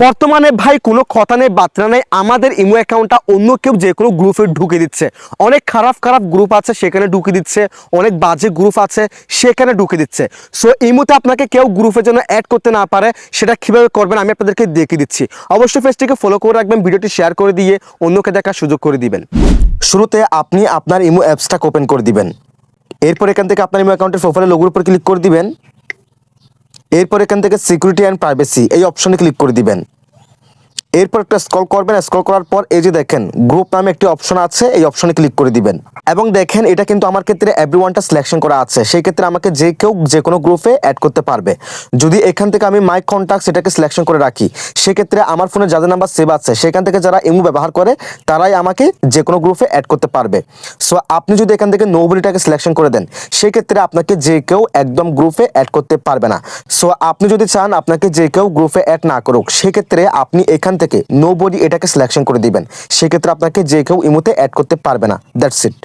বর্তমানে ভাই কোনো কথা নেই বার্তা নেই, আমাদের ইমো অ্যাকাউন্টটা অন্য কেউ যে কোনো গ্রুপে ঢুকে দিচ্ছে। অনেক খারাপ খারাপ গ্রুপ আছে, সেখানে ঢুকে দিচ্ছে। অনেক বাজে গ্রুপ আছে, সেখানে ঢুকে দিচ্ছে। সো ইমোতে আপনাকে কেউ গ্রুপের যেন অ্যাড করতে না পারে, সেটা কীভাবে করবেন আমি আপনাদেরকে দেখিয়ে দিচ্ছি। অবশ্যই পেজটিকে ফলো করে রাখবেন, ভিডিওটি শেয়ার করে দিয়ে অন্যকে দেখার সুযোগ করে দিবেন। শুরুতে আপনি আপনার ইমো অ্যাপসটা ওপেন করে দিবেন। এরপর এখান থেকে আপনার ইমো অ্যাকাউন্টের প্রোফাইলে লোগোর উপর ক্লিক করে দিবেন। এরপর এখান থেকে সিকিউরিটি অ্যান্ড প্রাইভেসি এই অপশনে ক্লিক করে দিবেন। এরপর একটা স্ক্রল করবেন স্ক্রল করার পর এই যে দেখেন গ্রুপ নামে একটি অপশন আছে, এই অপশনে ক্লিক করে দিবেন। এবং দেখেন, এটা কিন্তু আমার ক্ষেত্রে এভরিওয়ানটা সিলেকশন করা আছে। সেই ক্ষেত্রে আমাকে যে কেউ যে কোনো গ্রুপে অ্যাড করতে পারবে। যদি এখান থেকে আমি মাই কন্ট্যাক্ট সেটাকে সিলেকশন করে রাখি, সেক্ষেত্রে আমার ফোনে যাদের নাম্বার সেভ আছে, সেখান থেকে যারা ইমু ব্যবহার করে, তারাই আমাকে যে কোনো গ্রুপে অ্যাড করতে পারবে। সো আপনি যদি এখান থেকে নোবলিটাকে সিলেকশন করে দেন, সেক্ষেত্রে আপনাকে যে কেউ একদম গ্রুপে অ্যাড করতে পারবে না। সো আপনি যদি চান আপনাকে যে কেউ গ্রুপে অ্যাড না করুক, সেক্ষেত্রে আপনি এখান থেকে নো বডি এটাকে সিলেকশন করে দিবেন। সেক্ষেত্রে আপনাকে যে কেউ ইমোতে অ্যাড করতে পারবে না। That's it